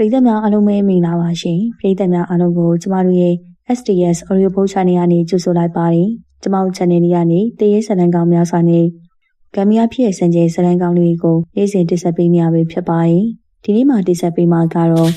ပရိသတ်များအားလုံးပဲမင်္ဂလာပါရှင်ပရိသတ်များအားလုံးကိုကျမတို့ရဲ့ SDS Audio Book Channel ကနေကြိုဆိုလိုက်ပါတယ်ကျမတို့ channel လေးကနေတရေစလန်ကောင်များစွာနဲ့ဂမ်မီယာဖြစ်စံကျဲစလန်ကောင်လေးကိုနေ့စဉ်တင်ဆက်ပေးနေရပြီဖြစ်ပါတယ်ဒီနေ့မှာတင်ဆက်ပေးမှာကတော့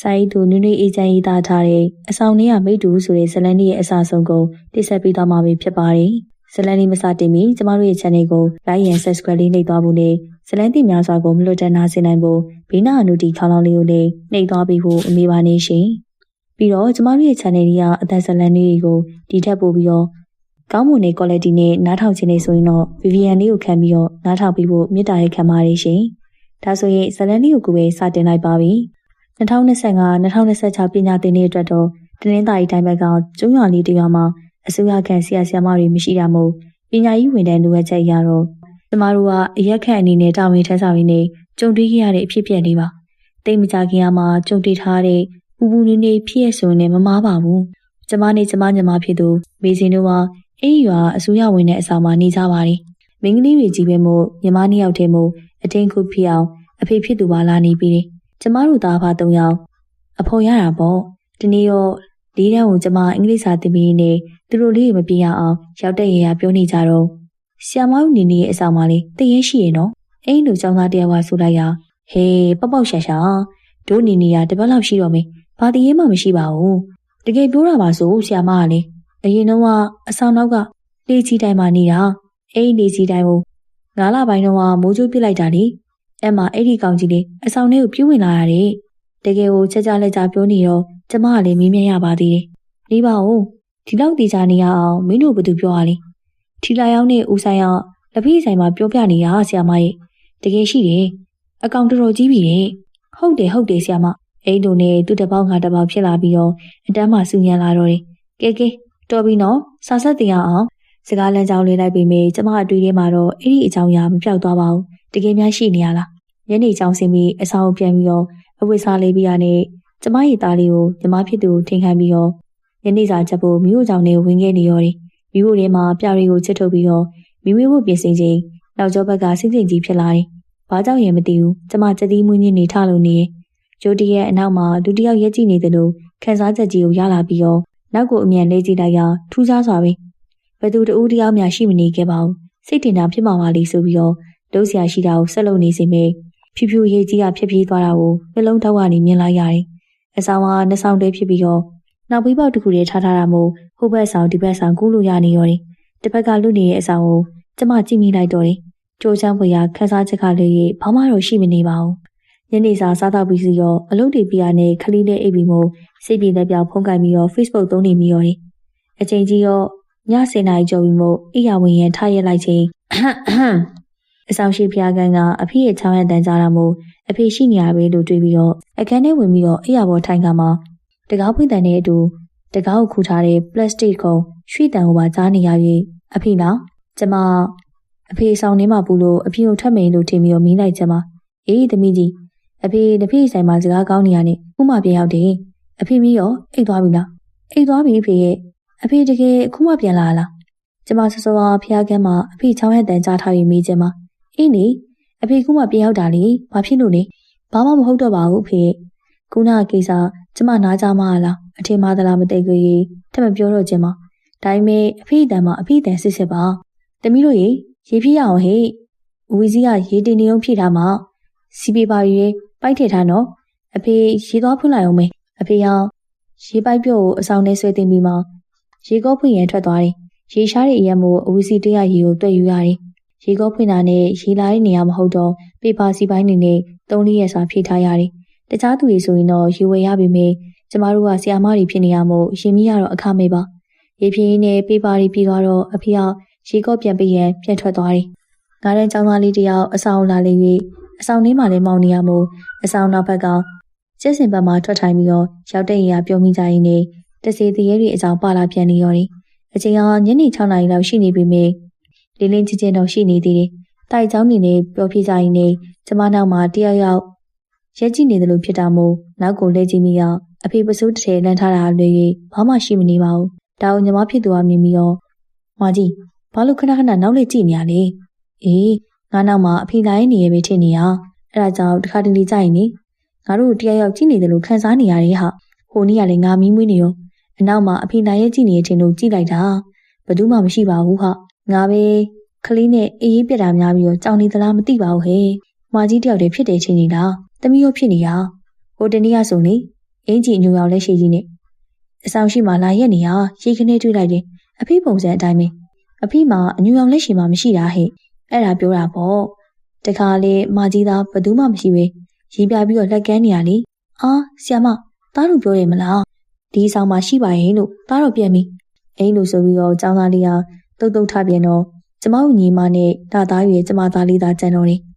စာရေးသူနွေနွေအေးချမ်းရေးသားထားတဲ့အဆောင်လေးကမိတူဆိုတဲ့ဇလန်လေးရဲ့အစာဆုံးကိုတင်ဆက်ပေးသွားမှာဖြစ်ပါတယ်ဇလန်လေးမစတင်မီကျမတို့ရဲ့ channel ကို like and subscribe လေးနှိပ်သွားဖို့နဲ့ ဇလန်တိများစွာကိုမလွတ်တမ်းနာစေနိုင်ဖို့ဘေးနာအနုတီခေါင်းလောင်းလေးကိုလည်းနှိပ်သွားပေးဖို့အမေပါနေရှင်ပြီးတော့ကျမတို့ရဲ့ channel လေးကအသက်ဇလန်လေးတွေကိုဒီထက်ပိုပြီးတော့ကောင်းမွန်တဲ့ quality နဲ့နားထောင်ခြင်းလေးဆိုရင်တော့ VVN လေးကိုခံပြီးတော့နားထောင်ပြီးဖို့မြတ်တာရဲ့ခံပါတယ်ရှင်ဒါဆိုရင်ဇလန်လေးကိုကိုပဲစတင်လိုက်ပါပြီ2025-2026ပညာသင်နှစ်အတွက်တော့တင်းင်းသားရီတိုင်းဘက်ကကျုံးရွာလေးတရွာမှာအစိုးရခန့်ဆရာဆရာမတွေမရှိတာမို့ပညာရေးဝန်ထမ်းလိုအပ်ချက်ရတော့ ကျမတို့ကအရက်ခန့်အနေနဲ့တာဝန်ထမ်းဆောင်ရင်းနဲ့ကြုံတွေ့ခဲ့ရတဲ့အဖြစ်အပျက်လေးပါတိတ်မကြခင်ကမှကြုံတွေ့ထားတဲ့ပူပူနေနေဖြစ်ရဆိုရင်မမားပါဘူးကျမနဲ့ကျမညီမဖြစ်သူမေစင်တို့ကအေးရွာအစိုးရဝင်တဲ့အဆောင်မှာနေကြပါတယ်မင်းကလေးတွေကြီးပဲမို့ညီမနှစ်ယောက်တည်းမို့အတင်းခုဖြစ်အောင်အဖေဖြစ်သူပါလာနေပြီကျမတို့သားဖား၃ယောက်အဖေရတာပေါ့ဒီနေ့ရောလေးတန်းကိုကျမအင်္ဂလိပ်စာသင်ပြီးနေသူတို့လေးမပြေရအောင်ရောက်တဲ့ရေရပြောနေကြတော့ ဆရာမဦးနေနေရဲ့အဆောင်မှာလေတည်ရင်ရှိရနော်အိမ်လူចောင်းသားတယောက်ကဆိုလိုက်ရဟေးပေါက်ပေါက်ရှာရှာတို့နေနေရတပတ်လောက်ရှိတော့မေဘာတည်ရင်မှမရှိပါဘူးတကယ်ပြောတာပါဆိုဆရာမကလေအရင်တော့ကအဆောင်နောက်ကလေကြီးတိုင်းမှာနေတာအိမ်လေကြီးတိုင်းကိုငါးလပိုင်းတော့မိုးချိုးပစ်လိုက်တာလေအဲ့မှာအဲ့ဒီကောင်ကြီးလေးအဆောင်ထဲကိုပြူးဝင်လာရတယ်တကယ်ကိုချက်ကြလက်ကြပြောနေတော့ကျမကလည်းမင်းမြင်ရပါသေးတယ်နေပါဦးဒီလောက်တည်ကြနေရအောင်မင်းတို့ဘယ်သူပြောရလဲ ထီလာရောက်နဲ့ဦးဆိုင်အောင်လက်ဖေးဆိုင်မှာပြောပြနေတာဆရာမရဲ့တကယ်ရှိတယ်အကောင်တော်တော်ကြီးပြီတဲ့ဟုတ်တယ်ဟုတ်တယ်ဆရာမအိမ်တို့နဲ့သူ့တပေါင်းငါတပေါင်းဖြစ်လာပြီးတော့အတန်းမှစူညံလာတော့တယ်ကဲကဲတော်ပြီနော်စာဆက်တင်ရအောင်စကားလမ်းကြောင်းလေးလိုက်ပြီးမေကျမအတွေ့ထဲမှာတော့အဲ့ဒီအကြောင်းအရာမပြောက်သွားပါဘူးတကယ်များရှိနေရလားညနေကြောင်ဆင်းပြီးအဆောင်ပြန်ပြီးတော့အဝတ်စားလေးပြရနဲ့ကျမရဲ့သားလေးကိုညီမဖြစ်သူကိုထင်ခံပြီးတော့ညနေစာချက်ဖို့မြို့ကြောင်နဲ့ဝင်ခဲ့နေရော်တယ် မိဖို့ထဲမှာပြတွေကိုချစ်ထုတ်ပြီးတော့မိမိဖို့ပြင်ဆင်ချိန်နောက်ကျောဘက်ကစိတ်စိတ်ကြီးဖြစ်လာတယ်။ဘာကြောင့်ရင်မသိဘူး။ကျမစတိမွေးညင်းနေထလို့နေတယ်။ဂျိုတီရဲ့အနောက်မှာဒုတိယရက်ကြည့်နေတယ်လို့ခန်းစားချက်ကြီးကိုရလာပြီးတော့နောက်ကိုအမြန်လေးကြည့်လိုက်ရထူးခြားစွာပဲ။ဘသူတူတယောက်များရှိမနေခဲ့ပါဘူး။စိတ်တင်တာဖြစ်မှာပါလေဆိုပြီးတော့လုံးစရာရှိတာကိုဆက်လုပ်နေစီမယ်။ဖြူဖြူရေးကြီးကဖြစ်ပြေးသွားတာကိုနှလုံးထောက်ကနေမြင်လိုက်ရတယ်။အဆောင်ကနှစ်ဆောင်တည်းဖြစ်ပြီးတော့ နောက်ပြီးပေါက်တစ်ခုတည်းထားထားတာမို့ဟိုဘက်ဆောင်ဒီဘက်ဆောင်ကူးလို့ရနေရောတယ်။တစ်ဖက်ကလွတ်နေတဲ့အဆောင်ကိုကျမကြည့်မိလိုက်တော့တယ်။ကြိုးချမ်းဖွေရခန်းစားချက်ကလေးရေဘာမှတော့ရှိမနေပါဘူး။ညနေစာစားတော့ပြီးစီရောအလုပ်တွေပြရနဲ့ခလီနဲ့အိပ်ပြီးမို့စိတ်ပြေတဲ့ပြောင်ဖုန်းကင်ပြီးရော Facebook သုံးနေမိရောတယ်။အချိန်ကြီးရောည7နာရီကျော်ပြီးမို့အိယာဝင်ရင်ထားရက်လိုက်ချင်းအဆောင်ရှိဖျားကန်ကအဖေရဲ့ချောင်းရတန်ကြတာမို့အဖေရှိနေရပဲလို့တွေးပြီးတော့အခန်းထဲဝင်ပြီးတော့အိယာပေါ်ထိုင်ကမှ တကားဖွင့်တဲ့နဲ့အတူတကားကိုခူထားတဲ့ပလတ်စတစ်ကုံရွှေတံကိုပါကြားနေရ၍အဖေလားကျမအဖေဆောင်နေမှာပူလို့အဖေကိုထပ်မိန်လို့ထင်ပြီးတော့မီးလိုက်ကျမအေးသမီးကြီးအဖေတဖေးဆိုင်မှာစကားကောင်းနေရနဲ့ခုမှပြန်ရောက်တယ်အဖေမီးရောအိတ်သွားပြီလားအိတ်သွားပြီဖေရဲ့အဖေတကယ်ခုမှပြန်လာလားကျမစောစောကဖျားကန်းမှာအဖေချောင်းရဲ့တန်ကြားထားပြီးမိကျမအေးနေအဖေခုမှပြန်ရောက်တာလေဘာဖြစ်လို့လဲဘာမှမဟုတ်တော့ပါဘူးဖေခုနကကိစ္စ ကျမနားကြမှာလားအထင်မှားသလားမသိကြရေထပ်မပြောတော့ခြင်းမဒါပေမဲ့အဖေတန်မှာအဖေတန်စစ်စစ်ပါတမီးတို့ရေရေဖြည့်ရအောင်ဟဲ့ဦးဝီစီကရေတင်နေအောင်ဖြည့်ထားမှာစီပေပါရွေပိုက်ထည့်ထားနော်အဖေရေသွားဖွင့်လိုက်အောင်မေအဖေရောရေပိုက်ပြုတ်ကိုအဆောင်ထဲဆွဲတင်ပြီးမှရေကောဖွင့်ရန်ထွက်သွားတယ်ရေရှားတဲ့အရက်မို့အဝီစီတရရေကိုတွေ့ယူရတယ်ရေကောဖွင့်တာနဲ့ရေလာတဲ့နေရာမဟုတ်တော့ပေပါစီပိုင်းနေနဲ့သုံးလေးရက်စာဖြည့်ထားရတယ် တခြားသူတွေဆိုရင်တော့ရေဝယ်ရပေမဲ့ကျမတို့ကဆီယာမတွေဖြစ်နေရမို့ရင်မီးရတော့အခမေးပါရေပြင်းနဲ့ပေပါတွေပြီးသွားတော့အဖေကရေကော့ပြန်ပြီးရန်ပြန်ထွက်သွားတယ်ငါတဲ့ចောင်းသားလေးတယောက်အဆောင်လာလေ၍အဆောင်ထဲမှာလည်းမောင်းနေရမို့အဆောင်နောက်ဘက်ကကျက်စင်ဘက်မှာထွက်ထိုင်ပြီးတော့ရောက်တဲ့ရေကပြုံးမိကြရင်းနဲ့တစီတရေတွေအကြောင်းပါလာပြန်နေရောတယ်အချိန်ကညနေ6နာရီလောက်ရှိနေပြီမေလေးလင်းချင်းချင်းတော့ရှိနေသေးတယ်တိုက်เจ้าနေနဲ့ပြောပြကြရင်နဲ့ကျမနောက်မှာတယောက်ယောက် ရက်ကြည့်နေတယ်လို့ဖြစ်တာမို့နောက်ကိုလဲကြည့်မိအောင်အဖေပစိုးတစ်ထည်လန်းထားတာလွေ၍ဘာမှရှိမနေပါဘူး။ဒါအောင်ညီမဖြစ်သူကမြင်ပြီးတော့မကြီးဘာလို့ခဏခဏနောက်လေးကြည့်နေရလဲ။အေးငါနောက်မှာအဖေလာရင်နေရပဲထင်နေရ။အဲဒါကြောင့်တခါတလေကြရင်လေငငါတို့တရားရောက်ကြည့်နေတယ်လို့ခံစားနေရတယ်ဟာဟိုနေ့ကလည်းငါမီးမွေးနေရောအနောက်မှာအဖေနိုင်ရဲ့ကြည့်နေတဲ့အချိန်လို့ကြည့်လိုက်တာဘယ်သူမှမရှိပါဘူးဟာငါပဲကလေးနဲ့အေးအေးပြက်တာများပြီးတော့ကြောင်နေသလားမသိပါဘူးဟဲ့။မာကြီးတယောက်တည်းဖြစ်တဲ့ချင်းနေလား။ တမီးရောဖြစ်နေရ။ဟိုတနေ့ကဆိုနေအင်ကြီးညိုရောက်လက်ရှိကြီးနဲ့အဆောင်ရှိမှလာရက်နေရရေခနဲ့တွေ့လိုက်တယ်။အဖေပုံစံအတိုင်းပဲ။အဖေမှာအညူရောက်လက်ရှိမှမရှိတာဟဲ့။အဲ့ဒါပြောတာပေါ့။တခါလေမာကြီးသားဘသူမှမရှိပဲရီးပြပြီးတော့လက်ကမ်းနေရလေ။အာဆီယမသားတို့ပြောရမလား။ဒီဆောင်မှာရှိပါရဲ့လို့သားတော့ပြန်ပြီ။အိမ်လို့ဆိုပြီးတော့ចောင်းသားလေးဟာတုတ်တုတ်ထပြန်တော့ကျမတို့ညီမနဲ့တာသားရွယ်ကျမသားလေးသားကြံတော်တယ်။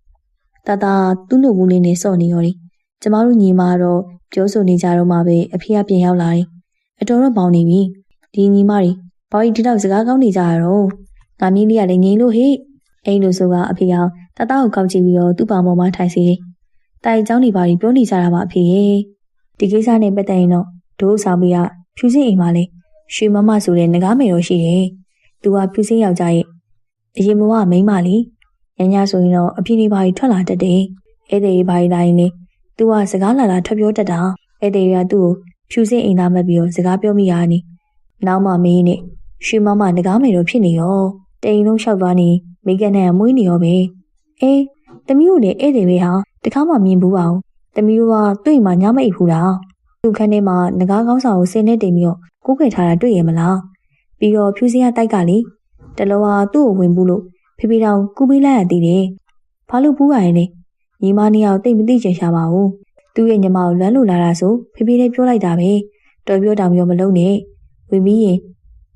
တာတာသူ့လူဘူးလေးနဲ့စော့နေရော်တယ်။ကျမတို့ညီမကတော့ပြောဆိုနေကြတော့မှပဲအဖေကပြန်ရောက်လာတယ်။အတော်တော့ပေါင်းနေပြီ။ဒီညီမတွေဘာကြီးဒီတော့စကားကောင်းနေကြရတော့ငါမင်းလေးကလည်းငိမ့်လို့ဟေ့။အိမ်လို့ဆိုကအဖေကတာတာကိုကောက်ကြည့်ပြီးတော့သူ့ပါမော်မှာထိုင်စီတယ်။တိုင်เจ้าနေပါပြီးပြောနေကြတာပါအဖေရဲ့။ဒီကိစ္စနဲ့ပတ်သက်ရင်တော့ဒိုးဆောင်ပြီးကဖြူစင်းအိမ်မှာလေရွှေမမဆိုတဲ့ငကားမေတော်ရှိတယ်။သူကဖြူစင်းယောက်ျားရဲ့အရင်ဘဝမိန်းမလေး ညညဆိုရင်တော့အပြင်းနေပါကြီးထွက်လာတတ်တယ်ဧည့်သည်ရေးပါကြီးတိုင်းနေသူကစကားလာလာထွက်ပြောတတ်တာဧည့်သည်ကသူ့ကိုဖြူစင်းအိမ်သားမက်ပြီးတော့စကားပြောမိရနီနောက်မှမင်းနဲ့ရွှေမမငကားမယ်တော့ဖြစ်နေရောတိန်လုံးလျှောက်သွားနေမိကနဲ့မွေးနေရောပဲအေးတမီးတို့လည်းဧည့်သည်ပဲဟာတခါမှမြင်ဘူးပါဘူးတမီးတို့ကတွေ့မှညမအိပ်ဘူးလားသူ့ခန်းထဲမှာငကားကောင်းဆောင်ကိုဆင်းနေတင်ပြီးတော့ကိုးခွေထားတာတွေ့ရမလားပြီးတော့ဖြူစင်းရတိုက်ကလေတလောဟာသူ့ကိုဝင်ဘူးလို့ ဖေဖေတောင်ကူပေးလိုက်ရသေးတယ်။ဘာလို့ပူးပါရဲ့လဲ။ညီမနှစ်ယောက်တိတ်မသိချင်ရှာပါဘူး။သူ့ရဲ့ညီမကိုလွမ်းလို့လာတာဆိုဖေဖေလည်းပြောလိုက်တာပဲ။တော်ပြောတောင်ပြောမလုံးနဲ့။ဝင်ပြီးရင်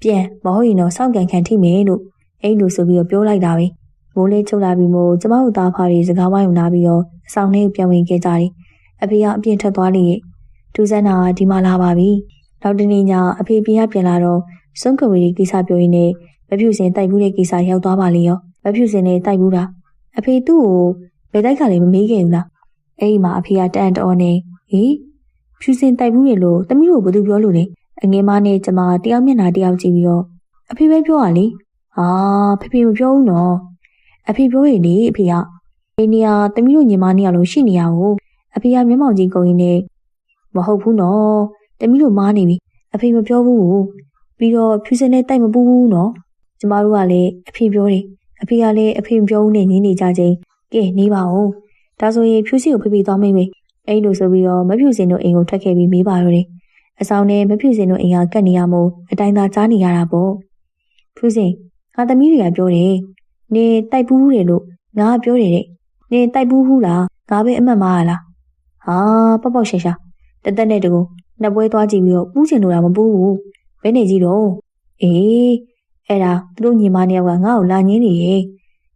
ပြန်မဟုတ်ရင်တော့စောင့်ကန်ခံထိမယ်လို့အဲ့လိုဆိုပြီးတော့ပြောလိုက်တာပဲ။မိုးလေးချုပ်လာပြီးမို့ကျမတို့သားဖားတွေစကားဝိုင်းလာပြီးတော့အဆောင်ထဲကိုပြန်ဝင်ခဲ့ကြတယ်။အဖေကအပြင်ထွက်သွားလေ။ဒူဇန်နာကဒီမှာလာပါပြီ။နောက်တနေ့ညအဖေပြန်ရပြန်လာတော့စွန့်ကဝေးကိစ္စပြောရင်းနဲ့မဖြူစင်တိုက်ဘူးတဲ့ကိစ္စရောက်သွားပါလေရော မဖြူစင်နဲ့တိုက်ဘူးတာအဖေသူ့ကိုဘယ်တိုက်ကလည်းမမေးခဲ့ဘူးလားအဲ့ဒီမှာအဖေကတန်တော်နေဟေးဖြူစင်တိုက်ဘူးလေလို့တမီးတို့ဘာလို့ပြောလို့လဲအငယ်မနဲ့ကျမတယောက်မျက်နှာတယောက်ကြည့်ပြီးတော့အဖေပဲပြောရလေဟာဖေဖေမပြောဘူးနော်အဖေပြောရင်လေအဖေကအိနေရတမီးတို့ညီမနှစ်ယောက်လုံးရှိနေရဘူးအဖေကမျက်မှောင်ကြီးကုန်ရင်လည်းမဟုတ်ဘူးနော်တမီးတို့မားနေပြီအဖေမပြောဘူးပြီးတော့ဖြူစင်နဲ့တိုက်မပူးဘူးနော်ကျမတို့ကလည်းအဖေပြောတယ် အဖေကလည်းအဖေပြောဦးနဲ့နေနေကြချင်းကဲနေပါဦးဒါဆိုရင်ဖြူစီကိုဖိဖိသွားမိမယ်အဲ့လိုဆိုပြီးတော့မဖြူစင်တို့အိမ်ကိုထွက်ခဲ့ပြီးမေးပါတော့တယ်အဆောင်နဲ့မဖြူစင်တို့အိမ်ကကတ်နေရမို့အတိုင်းသာကြားနေရတာပေါ့ဖြူစင်ငါသမီးတွေကပြောတယ်နေတိုက်ပူးတယ်လို့ငါပြောတယ်တဲ့နေတိုက်ပူးဘူးလားငါပဲအမှတ်မှားရလားဟာပေါက်ပေါက်ရှာရှာတသက်နဲ့တကူနှစ်ပွဲသွားကြည့်ပြီးတော့ပူးချင်လို့တာမပူးဘူးဘယ်နေကြည့်တော့အေး အဲ့ဒါသူတို့ညီမနှစ်ယောက်ကငါ့ကိုလာငင်းနေရဲ့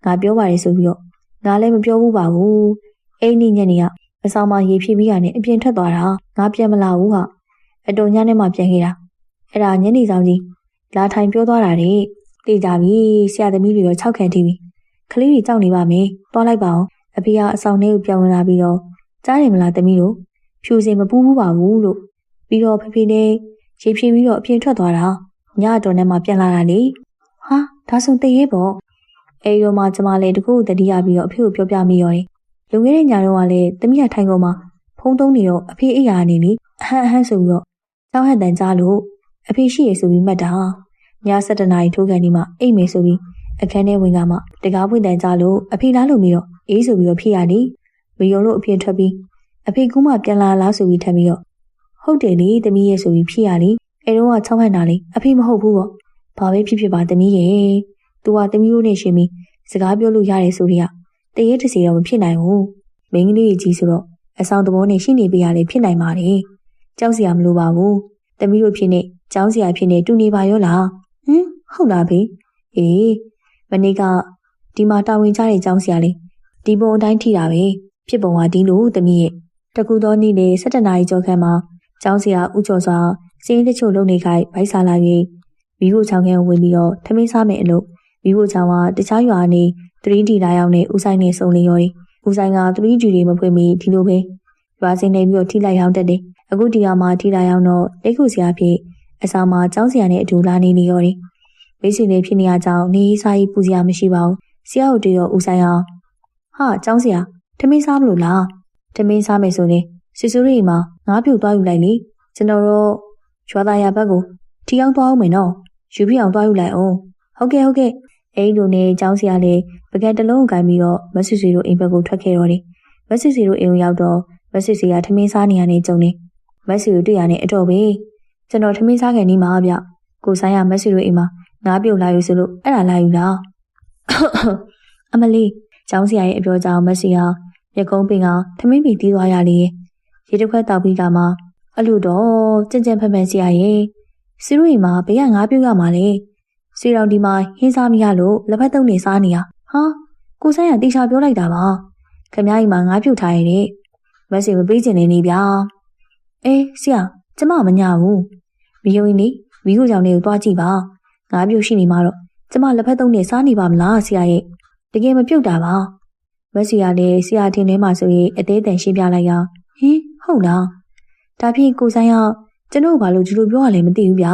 ငါပြောပါတယ်ဆိုပြီးတော့ငါလည်းမပြောဘူးပါဘူးအဲ့ဒီညနေကအဆောင်မှာရေဖြည့်ပြီးရတယ်အပြင်ထွက်သွားတာငါပြန်မလာဘူးဟာအတော်ညနေမှပြန်ခဲ့တာအဲ့ဒါညနေဆောင်ကြီးလာထိုင်ပြောသွားတာတဲ့သိကြပြီဆရာသမီးတွေရော၆ခန့်ထိပြီကလေးတွေကြောက်နေပါမယ်သွားလိုက်ပါအောင်အဖေကအဆောင်ထဲကိုပြန်ဝင်လာပြီးတော့ကြားတယ်မလားသမီးတို့ဖြူစင်မပူးဘူးပါဘူးလို့ပြီးတော့ဖေဖေနဲ့ရေဖြည့်ပြီးတော့အပြင်ထွက်သွားတာ ညတော်နဲ့မှပြန်လာတာလေဟာဒါဆိုတရေပေါ့အဲရောမှကျမလည်းတကူတတိယပြီးတော့အဖေကိုပြောပြမိရောတယ်လူငယ်တဲ့ညတော့ကလည်းတမီးရထိုင်ကုန်မှာဖုံးသုံးနေတော့အဖေအိယာနေပြီအဟန်အဟန်ဆိုပြီးတော့ကြောက်ဟန်တန်ကြားလို့အဖေရှိရဆိုပြီးမှတ်တာည7နာရီထိုးကန်ဒီမှာအိတ်မယ်ဆိုပြီးအခန်းထဲဝင်ကမှတကားပွင့်တန်ကြားလို့အဖေလားလို့ပြီးတော့အေးဆိုပြီးတော့ဖြစ်ရနေမယုံလို့အဖေထွက်ပြီးအဖေကူးမှပြန်လာလားဆိုပြီးထပ်ပြီးတော့ဟုတ်တယ်လေတမီးရဲ့ဆိုပြီးဖြစ်ရလေ အဲတော့ကချောင်းဟန်တာလေအဖေမဟုတ်ဘူးပေါ့ဘာပဲဖြစ်ဖြစ်ပါတမီးရဲ့သူကတမီးတို့နဲ့ရှင်ပြီးစကားပြောလို့ရတယ်ဆိုတော့တရေတစီတော့မဖြစ်နိုင်ဘူးမင်းကလေးကြီးဆိုတော့အဆောင်သဘောနဲ့ရှိနေပေးရလေဖြစ်နိုင်ပါတယ်ကြောက်စရာမလိုပါဘူးတမီးတို့ဖြစ်နေကြောင်းစရာဖြစ်နေတူနေပါရောလားဟင်ဟုတ်လားဖေအေးမနေ့ကဒီမှာတာဝန်ကျတဲ့ကြောင်းစရာလေးဒီပုံအတိုင်းထိတာပဲဖြစ်ပုံကဒီလိုတမီးရဲ့တကူသောနေ့လေ၁၇နာရီကျော်ခန့်မှာကျောင်းစရာဥကျော်စွာ စင်းတချို့လုံနေခိုက်ဗိုက်စားလာ၍မိဖို့ချောင်းခဲဝင်ပြီးတော့ထမင်းစားမယ်အလို့မိဖို့ချောင်းကတခြားရွာနေ 3D လာရောက်နေဦးဆိုင်နေစုံလင်ရော်ဦးဆိုင်က 3D တွေမဖွင့်မီဒီလိုပဲရွာစင်းနေပြီးတော့ထိလိုက်ရောက်တတ်တယ်အခုဒီရွာမှာထိလိုက်ရောက်တော့လက်ခုစရာဖြစ်အဆောင်မှာကျောင်းစရာနဲ့အတူလာနေနေရော်မိစီလေးဖြစ်နေရကြောင်းနေစားကြီးပူစရာမရှိပါဘူးဆရာတို့တရောဦးဆိုင်အောင်ဟာကျောင်းစရာထမင်းစားမလို့လားထမင်းစားမယ်ဆိုရင်စီစူရီမှာငါးပြုတ်သွားယူလိုက်လေကျွန်တော်တို့ ရွာသားရဘက်ကိုထီအောင်သွားအောင်မယ်နော်ယူပြအောင်သွားယူလိုက်အောင်ဟုတ်ကဲ့ဟုတ်ကဲ့အဲ့လိုနဲ့ចောင်းစရာလေးပကံတစ်လုံးကိုင်ပြီးတော့မဆွဆွေတို့အိမ်ဘက်ကိုထွက်ခဲ့တော့တယ်မဆွဆွေတို့အိမ်ကိုရောက်တော့မဆွဆွေကထမင်းစားနေရနေကြုံနေမဆွဆွတွေ့ရနေအတော့ပဲကျွန်တော်ထမင်းစားခင်နေမှာဗျကိုဆိုင်ရမဆွဆွတို့အိမ်မှာငါးပြုတ်လာယူစလို့အဲ့ဒါလာယူလားအမလေးចောင်းစရာရဲ့အပြောကြောင့်မဆွဟာမျက်ကုံးပင်ကထမင်းပီတီးသွားရလေရေတစ်ခွက်တောက်ပြီးကမှ အလို့တော့ကြင်ကြင်ဖက်ဖက်စရာရဲ့စီရိုအိမ်မှာဘေးကငါးပြုတ်ရမှာလေစီရောင်ဒီမှာဟင်းစားမရလို့လက်ဖက်သုံးနေစားနေရဟာကိုဆိုင်ရတေချာပြောလိုက်တာပါခမ ्या အိမ်မှာငါးပြုတ်ထားရတဲ့မက်ဆေမပေးချင်နေနေဗျာအေးဆရာကျမမညာဘူးမယုံရင်လေမီးကိုကြောင်လေးကိုတွားကြည့်ပါငါးပြုတ်ရှိနေမှာတော့ကျမလက်ဖက်သုံးနေစားနေပါမလားဆရာရဲ့တကယ်မပြုတ်တာပါမက်ဆီကလည်းဆရာထင်ထဲမှာဆိုရင်အသေးတန်ရှင်းပြလိုက်ရဟင်ဟုတ်လား ဒါဖြင့်ကိုဆိုင်ရကျွန်တော်ဘာလို့ဒီလိုပြောရလဲမသိဘူးဗျာ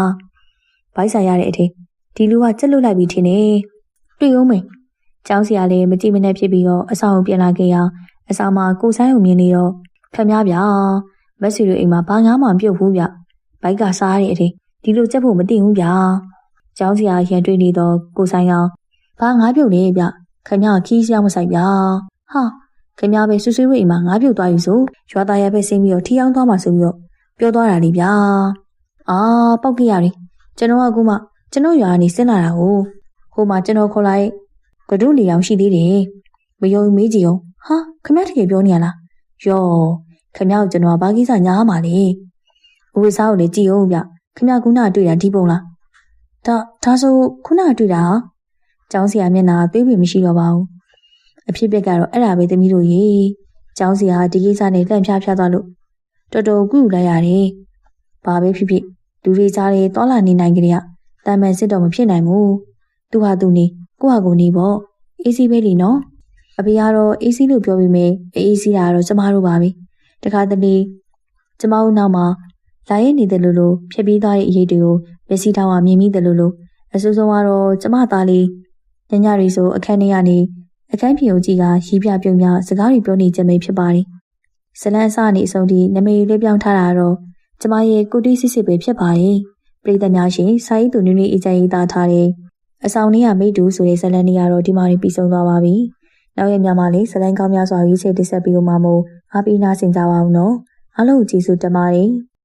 ဘိုက်ဆိုင်ရတဲ့အထင်ဒီလူကကြက်လွတ်လိုက်ပြီထင်တယ်တွေ့ဦးမယ်ကျောင်းဆရာလည်းမကြည့်မနဲ့ဖြစ်ပြီးတော့အဆောင်ပြန်လာခဲ့ရအဆောင်မှာကိုဆိုင်ကိုမြင်နေတော့ခမဗျာမက်ဆီတို့အိမ်မှာဘာငါမှမပြုတ်ဘူးဗျဘိုက်ကစားရတဲ့အထင်ဒီလိုကြက်ဖို့မသိဘူးဗျာကျောင်းဆရာရန်တွေ့နေတော့ကိုဆိုင်အောင်ဘာငါပြုတ်လဲဗျခမခီးစရာမဆိုင်ဗျာဟာ ခင်ဗျားပဲဆွဆွေးဝိအိမ်မှာငါးပြုတ်သွားယူဆိုရွာသားရပဲဆင်းပြီးတော့ထီအောင်သွားမှဆိုပြီးတော့ပြောသွားတာလေဗျာအာပောက်ကြရတယ်ကျွန်တော်ကအခုမှကျွန်တော်ရွာကနေဆင်းလာတာကိုဟိုမှာကျွန်တော်ခေါ်လိုက်ကဒုလီအောင်ရှိသေးတယ်မယုံမေးကြည့်အောင်ဟာခင်ဗျားတကယ်ပြောနေရလားယောခင်ဗျားကိုကျွန်တော်ဘာကိစ္စညားမှာလဲဦးဝစားကိုလည်းကြည့်အောင်ဗျခင်ဗျားခုနတွေ့တာဒီပုံလားဒါဒါဆိုခုနတွေ့တာဟာကျောင်းဆရာမျက်နှာသွေးပင်မရှိတော့ပါဘူး အဖြစ်ပြက်ကတော့အဲ့ဒါပဲသမီးတို့ရေကျောင်းဆရာဒီကိစ္စနဲ့လန့်ဖျားဖျားသွားလို့တော်တော်ကုလိုက်ရတယ်။ဘာပဲဖြစ်ဖြစ်လူတွေကြားတွေတောလာနေနိုင်ကြရတာမန်စစ်တော့မဖြစ်နိုင်ဘူး။သူဟာသူနေကိုဟာကိုနေပေါ့အေးစီပဲလीနော်။အဖေကတော့အေးစီလို့ပြောပြီးမေးအေးစီတာကတော့ကျမတို့ပါပဲ။တခါတလေကျမတို့နောက်မှာလာရနေတယ်လို့လို့ဖြက်ပြီးသားတဲ့အရေးတွေကိုမျက်စိထောင်ကမြင်မိတယ်လို့လို့အဆိုးဆုံးကတော့ကျမသားလေးညညရီဆိုအခန်းထဲကနေ အခန်းပြင်ကိုကြည့်ကရီးပြပြုံပြစကားတွေပြောနေကြမိဖြစ်ပါတယ်။ဇလန်းအစနေအဆုံးထိနမေလေးပြောင်းထားတာတော့ကျမရဲ့ကိုတီးစစ်စစ်ပဲဖြစ်ပါတယ်။ပြည်သက်များရှင်စာရေးသူနွေနွေအေးချမ်းရေးသားထားတဲ့အဆောင်လေးကမိတူဆိုတဲ့ဇလန်းလေးကတော့ဒီမှာပြီးဆုံးသွားပါပြီ။နောက်ရက်များမှာလည်းဇလန်းကောင်းများစွာရေးချတင်ဆက်ပြီးတော့မှမို့အားပေးနာဆင်ကြပါအောင်နော်။အားလုံးကျေးဇူးတင်ပါတယ်။